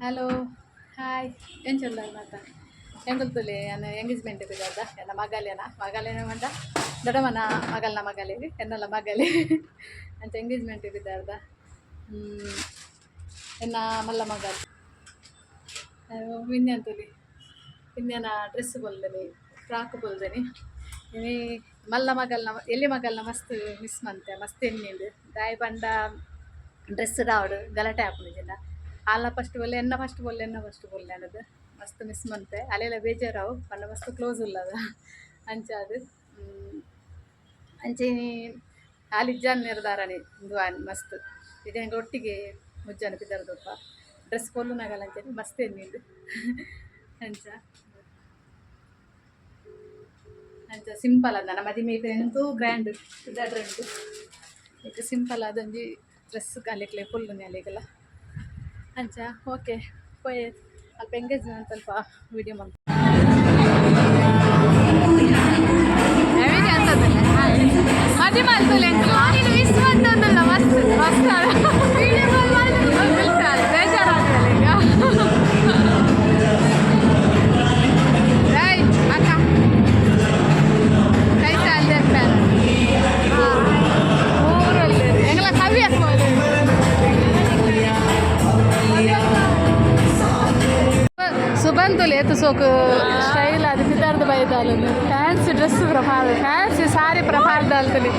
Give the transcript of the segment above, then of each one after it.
Hello hi ಏನು ಚಂದ ಮಾತ ಹೆಂಗೆ ಗೊತ್ತಲ್ಲಿ ನಾನು ಎಂಗೇಜ್ಮೆಂಟ್ ಇದೆ ಅದ ಎನ್ನ ಮಗಲೇನ? ಮಗಲೇನ ಮಂಡ ದೊಡ್ಡಮ್ಮನ ಮಗಲ್ನ ಮಗಲೇ ಎನ್ನಲ್ಲ ಮಗಲೇ? ಅಂತ ಎಂಗೇಜ್ಮೆಂಟ್ ಇದೆ ಅರ್ಧ. ಎನ್ನ ಮಲ್ಲ ಮಗಲ್. ವಿನ್ಯ ಅಂತಲಿ ವಿನ್ಯನ ಡ್ರೆಸ್ ಬಲ್ದೇನಿ ಫ್ರಾಕ್ ಬಲ್ದೇನಿ. ಇನಿ ಮಲ್ಲ ಮಗಲ್ನ ಎಲ್ಲಿ ಮಗಲ್ನ ಮಸ್ತ್ ಮಿಸ್ ಮಂತೆ, ಮಸ್ತ್ ಎಣ್ಣೆ ದಾಯಿ ಬಂಡ ಡ್ರೆಸ್ ರಾವಡು ಗಲಾಟೆ ಹಾಕೊಂಡಿದ್ದೀನ ಆಲ ಫಸ್ಟ್ ಬೊಲ್ಲೆ ಎನ್ನ ಫಸ್ಟ್ ಬೊಲ್ಲೆ ಎನ್ನ ಫಸ್ಟ್ ಬೊಲ್ಲೆ ಅನ್ನೋದು. ಮಸ್ತ್ ಮಿಸ್ ಮಂತೆ ಅಲ್ಲೆಲ್ಲ ಬೇಜಾರಾವು. ಪಂಡ ಮಸ್ತ್ ಕ್ಲೋಸ್ ಉಲ್ಲದ ಅಂಚಾದು ಅಂಚೆ ಆಲಿಜ್ಜಾನ್ ನಿರ್ಧಾರನೆ. ದುವಾನ್ ಮಸ್ತ್. ಇದೇನು ಒಟ್ಟಿಗೆ ಮುಜ್ಜಾನ ಬಿದ್ದಾರದಪ್ಪ. ಡ್ರೆಸ್ ಕೊಲ್ಲು ನಗಲ್ಲ ಅಂಚೆ. ಮಸ್ತ್ ಎನ್ನಿಂದು ಅಂಚ. ಅಂಚ ಸಿಂಪಲ್ ಅದ ನಮ್ಮ ಮದುವೆ ಎಂತೂ ಗ್ರ್ಯಾಂಡ್ ಇದ್ದ ಉಂಟು. ಈಗ ಸಿಂಪಲ್ ಅದೊಂದು ಡ್ರೆಸ್ ಕಾಲಿಕ್ಲೆ ಫುಲ್ಲು ಅಲ್ಲಿಗೆಲ್ಲ. ಅಂಚ ಓಕೆ ಪೋಯ್ ಅಲ್ಪ ನಾನು ಸ್ವಲ್ಪ ವಿಡಿಯೋ ಮಾಡಿ ಮದಿ ಮಾಡ್ತಲೆ ನೀನು ಮಿಸ್ ಮಾಡ್ತಂದಲ್ಲ ಮಸ್ತ್ ಮಸ್ತ್ ಸುಬಂತುಲು ಏತು ಸೋಕು ಸ್ಟೈಲ್ ಅದು ಸಿದ್ಧಾರ್ಥ ಬೈದಾಲು ಫ್ಯಾನ್ಸಿ ಡ್ರೆಸ್ ಪ್ರಭಾವ ಫ್ಯಾನ್ಸಿ ಸಾರಿ ಪ್ರಭಾವದಾಲ್ತಲಿ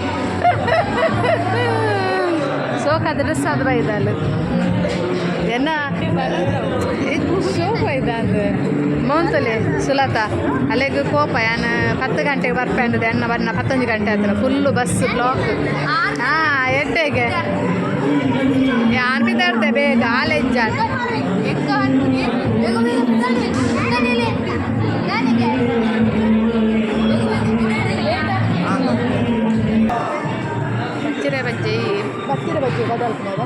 ಸೋಕ್ ಅದು ಡ್ರೆಸ್ ಅದು ಬೈದಾಲು ಎನ್ನ? ಶೋಕ್ ಬೈದಾಂದು ಮೌಂತಲೆ ಸುಲತ, ಅಲ್ಲಿಗೆ ಕೋಪ ಯಾನ ಪತ್ತು ಗಂಟೆಗೆ ಬರ್ಪೇಂಡದು ಎಣ್ಣ ಬಣ್ಣ ಪತ್ತೊಂದು ಗಂಟೆ ಹತ್ರ ಫುಲ್ಲು ಬಸ್ ಬ್ಲಾಕ್ ಹಾಂ ಎಟ್ಟೆಗೆ? ಯಾನ್ ಬಿದ್ದಾಡ್ತೆ ಬೇಗ ಆಲೆಜ್ಜ ಬಚ್ಚಿರ ಬಜ್ಜಿ. ಬಚ್ಚಿರ ಬಜ್ಜಿ ಬದಲ್ಪುನದ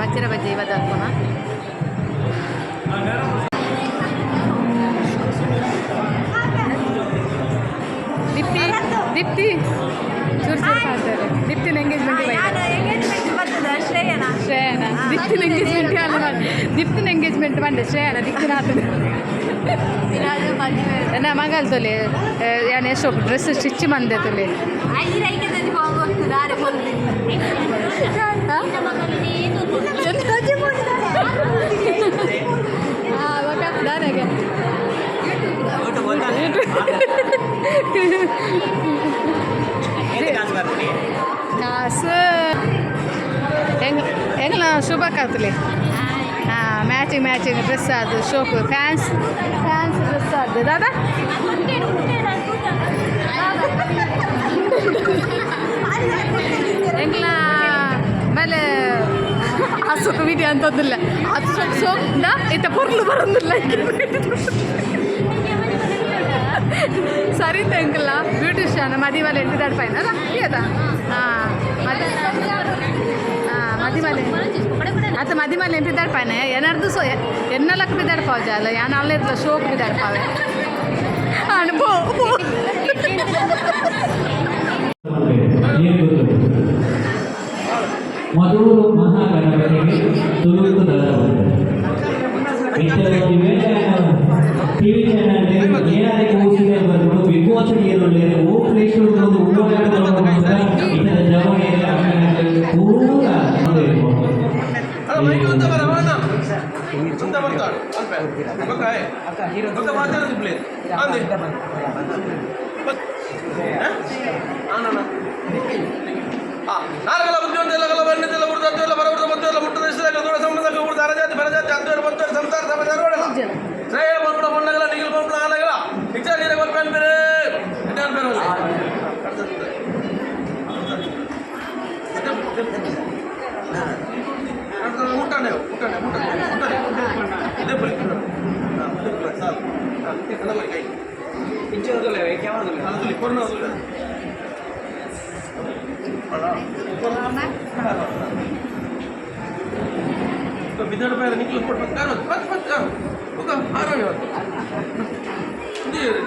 ಬಚ್ಚಿರ ಬಜ್ಜಿ ಬದಲ್ಪುನ ದೀಪ್ತಿ ದೀಪ್ತಿ ಚೂರು ಚೂರು ಮಾಡ್ತಾರೆ ದೀಪ್ತಿ ಎಂಗೇಜ್ಮೆಂಟ್ ಶ್ರೇಯನ ದೀಪ್ತಿನ ಎಂಗೇಜ್ಮೆಂಟ್ ಅಲ್ಲ ಮಾಡಿ ದೀಪ್ತಿನ ಎಂಗೇಜ್ಮೆಂಟ್ ಬಂದೆ ಶ್ರೇಯನ ದೀಪ್ತಿನ ಆತದ ನನ್ನ ಮಗಲ್ ತೊಲೆ ಯಾನ್ ಎಷ್ಟು ಡ್ರೆಸ್ ಸ್ಟಿಚ್ ಮಂದೆ ತೊಲೆ ನನಗೆ ಕಾಸು ಹೆಂಗ್ ಹೆಂಗ್ಲ ಶುಭ ಕಾತ್ಲಿ ಹಾಂ ಮ್ಯಾಚಿಂಗ್ ಮ್ಯಾಚಿಂಗ್ ಡ್ರೆಸ್ ಅದು ಶೋಕು ಫ್ಯಾನ್ಸ್ ಫ್ಯಾನ್ಸ್ ಡ್ರೆಸ್ ಅದು ದಾದಾ ಹೆಂಗ್ಲ ಆಮೇಲೆ ಆ ಸೊಕ್ಕು ವಿಡಿಯೋ ಅಂತಂದಿಲ್ಲ ಅದು ಸೊಕ್ಕು ಸೋಕ್ನ ಇತ್ತ ಪೊರ್ಲು ಬರೋದಿಲ್ಲ ಸರಿ ತೆಂಗಿಲ್ಲ ಬ್ಯೂಟಿಷಿಯನ್ ಮದಿಮಲೆ ಎಂಟಿದಾಡ್ ಪೈನ ಅಲ್ಲ ಏದ ಹಾಂ ಮದಿ మధ్యమల్లి అతను మధ్యమల్లి ఏం పిద్దాడు పైన ఎన్నడదు సో ఎన్నలకు పిద్దాడు పావు ಶೋಕ್ ఎన్నాళ్ళు ఇట్లా షోకు పిద్దాడు పావు అనుభవ మధువులు మహాగణపతికి ಅಂತ ಬರ್ತಾಳು. ಗೊತ್ತ? ಮಾತಾಡೋದು ಪ್ಲೇ ಅಂದೆ. ನಾಲ್ಕಲ ಬುದ್ಧಿವಂತ ಎಲ್ಲ ಕಲ ಬಣ್ಣದೆಲ್ಲ ಬುಡ್ದು ಅದ್ದು ಎಲ್ಲ ಬರಬುಡ್ದು ಮತ್ತು ಎಲ್ಲ ಮುಟ್ಟದ ಇಷ್ಟದಾಗ ದೂರ ಸಂಬಂಧಕ್ಕೆ ಬುಡ್ದು ಅರಜಾತಿ ಬರಜಾತಿ ಅದ್ದು ಬಂತು ಸಂಸಾರ ಸಮಾಚಾರ ನೋಡಲ್ಲ ಶ್ರೇಯ ಬಂದ್ಬಿಡ ಬಣ್ಣಗಳ ನಿಗಿಲ್ ಬಂದ್ಬಿಡ ಆಲಗಳ ನಿಜ ನೀರಿಗೆ ಬರ್ಪೇನ್ ಬೇರೆ ಇದ್ದಾನ್ ಬೇರೆ ಊಟನೇ ಊಟನೇ ಊಟನೇ ಊಟನೇ ಇದೇ ಬರೀ ಸಾಕು ಎಲ್ಲ ಬರೀ ಕೈ ಅದ್ರಲ್ಲಿ ಕೊರೋನಾ ಅದ್ರಲ್ಲಿ ಬಿದ್ದಡ ಬೇರೆ ನಿಕ್ಲು ಕೊಟ್ಟು ಕಾರು ಪತ್ ಪತ್ ಕಾರು ಹೋಗ ಆರಾಮ ಇವತ್ತು ಇದು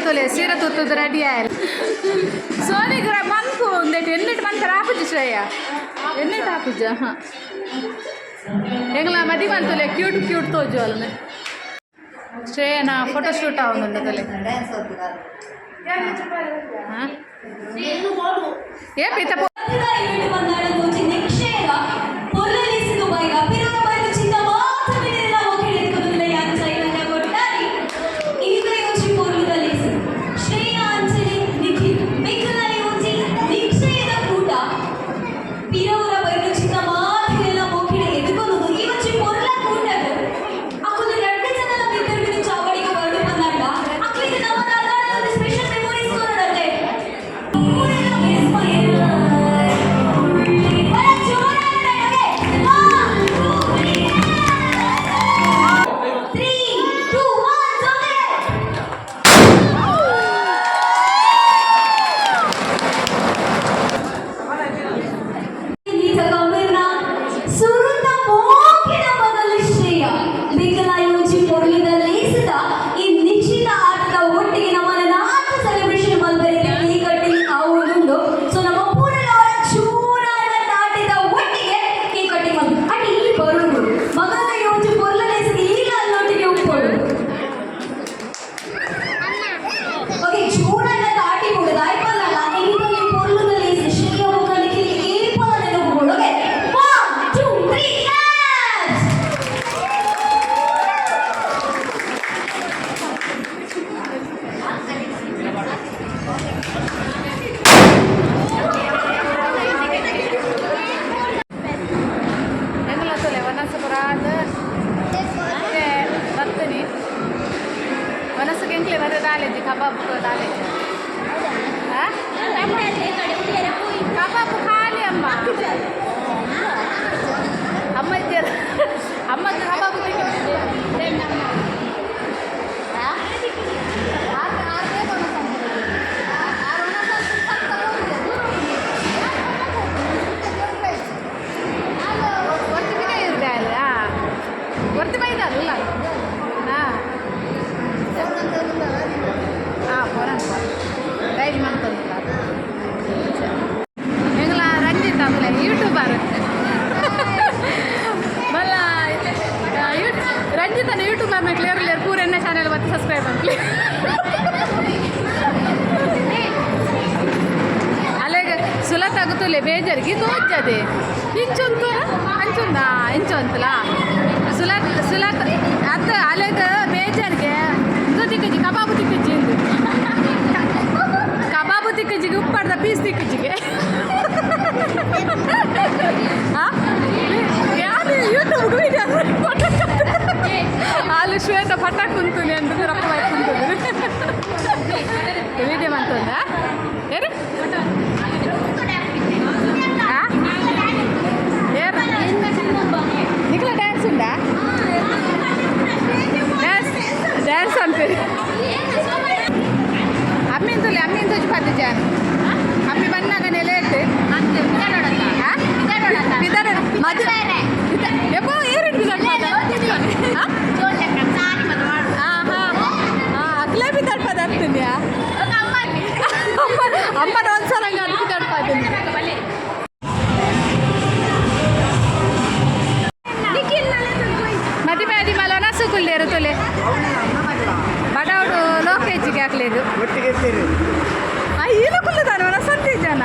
ತೋಲೆ ಸೀರೆ ತುತ್ತದ ರೆಡಿ ಆಯ್ತು ಸೋನಿಗೆ ಮಂಕು ಒಂದೇಟು ಎನ್ನಿಟ್ಟು ಮಂತರ ಆಪುಜಿ ಶ್ರೇಯ? ಎನ್ನಿಟ್ಟು ಆಪುಜ ಹಾಂ ಎಂಗ್ಲ ಮದಿ ಮಂತೋಲೆ ಕ್ಯೂಟ್ ಕ್ಯೂಟ್ ತೋಜು ಅಲ್ಲ. ಶ್ರೇಯನ ಫೋಟೋಶೂಟ್ ಆವೊಂದುಂಡದಲೆ ಹಾಂ? ಏ ಪಿತ ವನಸಗೆ ಎಂಕ್ಲೆ ಬರ ದಾಲೆಜಿ ಕಬಾಬ್ ದಾಲೆಜಿ ಕಬಾಬ್ ಖಾಲಿ ಅಮ್ಮ ಅಮ್ಮ ಗೋಜರಿಗೆ ಗೋಜದೆ ಇಂಚೊಂದು ಅಂಚೊಂದ? ಇಂಚೊಂತಲ ಸುಲಾ ಸುಲಾ ಅತ್ತ ಅಲೆದ ಬೇಜಾರಿಗೆ ಇದು ತಿಕ್ಕಜ್ಜಿ ಕಬಾಬು ತಿಕ್ಕಜ್ಜಿ ಎಂದು. ಕಬಾಬು ತಿಕ್ಕಜ್ಜಿಗೆ ಉಪ್ಪಾಡ್ದ ಪೀಸ್ ತಿಕ್ಕಜ್ಜಿಗೆ ಯಾರು ಯೂಟ್ಯೂಬ್ ವೀಡಿಯೋ ಅಲ್ಲಿ ಶ್ವೇತ ಪಟಾಕ್ ಕುಂತೀನಿ ಅಂತ ರಪ್ಪ ಕುಂತೀನಿ ಒಳ್ಳೆಯರು ತೊಲೆ ಬಡವಡು ಲೋ ಕೆ ಜಿಗೆ ಹಾಕ್ಲೇದು ಏನು ಕುಲ್ಲದಾನು ನಾ ಸಂತೆ ಜನ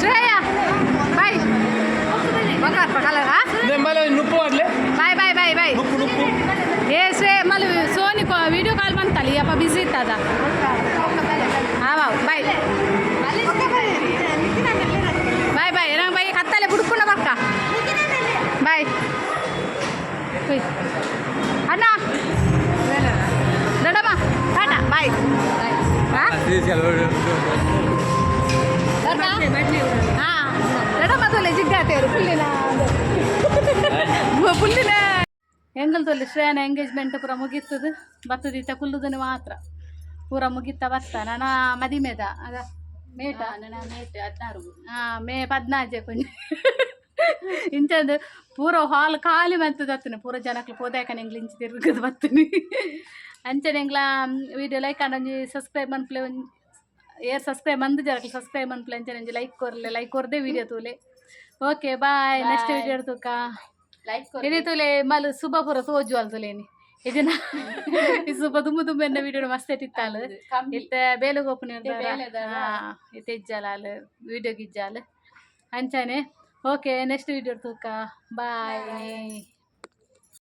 ಶ್ರೇಯ ಬಾಯ್. ಬಂಗಾರ ಪಡಲ ಬಾಯ್ ಬಾಯ್ ಬಾಯ್ ಬಾಯ್. ಏ ಶ್ರೇಯ ಮಲ್ ಸೋನಿ ವಿಡಿಯೋ ಕಾಲ್ ಬಂತಲ್ಲ ಅಪ್ಪ ಬಿಸಿ ಇತ್ತದ ಬಾಯ್. ಬಾಯ್ ಬಾಯ್. ನಂಗೆ ಬಾಯಿ, ಕತ್ತಲೆ ಬಿಡ್ಕೊಂಡ ಬರ್ಕ ಬಾಯ್. ಅಣ್ಣ. ದೊಡ್ಡಮ್ಮ, ಟಾಟಾ. ಬಾಯ್. ಹಾಂ. ದೊಡ್ಡಮ್ಮ ತೊಲೆ ಜಿಗ್ಗಾತೆಯವರು ಪುಲ್ಲಿನ. ಪುಲ್ಲಿನ. ಹೆಂಗಲ್ ಎಂಗೇಜ್ಮೆಂಟ್ ಪೂರ ಮುಗಿತದ. ಬರ್ತದೀತ ಕುಲ್ಲುದನ್ನು ಮಾತ್ರ. ಪೂರ ಮುಗಿತ ಬರ್ತ ನನ್ನ ಮದಿಮೆದ ಅದ ಮೇಟ. ನನ್ನ ಮೇಟ್ ಹದಿನಾರು ಆ, ಮೇ ಪದ್ನಾಜೆ ಕೊಂಚ ಇಂಚಂದು ಪೂರ ಹಾಲ್ ಖಾಲಿ ಬಂತದ ಹತ್ತನೆ ಪೂರ ಜನಕ್ಕೆ ಪೋದಾಕ ಎಂಗ್ಲ ಇಂಚ ತಿರುಗದು ಬತ್ತನಿ ಅಂಚನೆ ಎಂಗ್ಲ ವಿಡಿಯೋ ಲೈಕ್ ಅಂಡೊಂಜಿ ಸಬ್ಸ್ಕ್ರೈಬ್ ಮನ್ಪ್ಲೆ ಒಂಜಿ ಏರ್ ಸಬ್ಸ್ಕ್ರೈಬ್ ಮಂದು ಜನಕ್ಲು ಸಬ್ಸ್ಕ್ರೈಬ್ ಮನ್ಪ್ಲೆ ಅಂಚನೆ ಒಂಜಿ ಲೈಕ್ ಕೊರ್ಲೆ ಲೈಕ್ ಕೊರ್ದೆ ವಿಡಿಯೋ ತೂಲೆ. ಓಕೆ ಬಾಯ್ ನೆಕ್ಸ್ಟ್ ವಿಡಿಯೋ ತೂಕ ಲೈಕ್ ಇಡೀ ತೂಲೆ ಮಲ್ ಸುಬ ಪೂರ ತೋಜುವಲ್ ತುಲೇನಿ ಇದನ್ನ ಈ ಸುಬ ದುಮ್ಮು ದುಮ್ಮು ಎನ್ನ ವಿಡಿಯೋ ಮಸ್ತ್ ಇಟ್ಟಿತ್ತಾಲು ಇತ್ತ ಬೇಲುಗೋಪು ಬೇಲೆದಾರ. ಇತ್ತ ಇಜ್ಜಾಲ ವಿಡಿಯೋ ಗಿಜ್ಜಾಲ ಅಂಚಾನೆ ಓಕೆ ನೆಕ್ಸ್ಟ್ ವಿಡಿಯೋ ತೂಕ ಬಾಯ್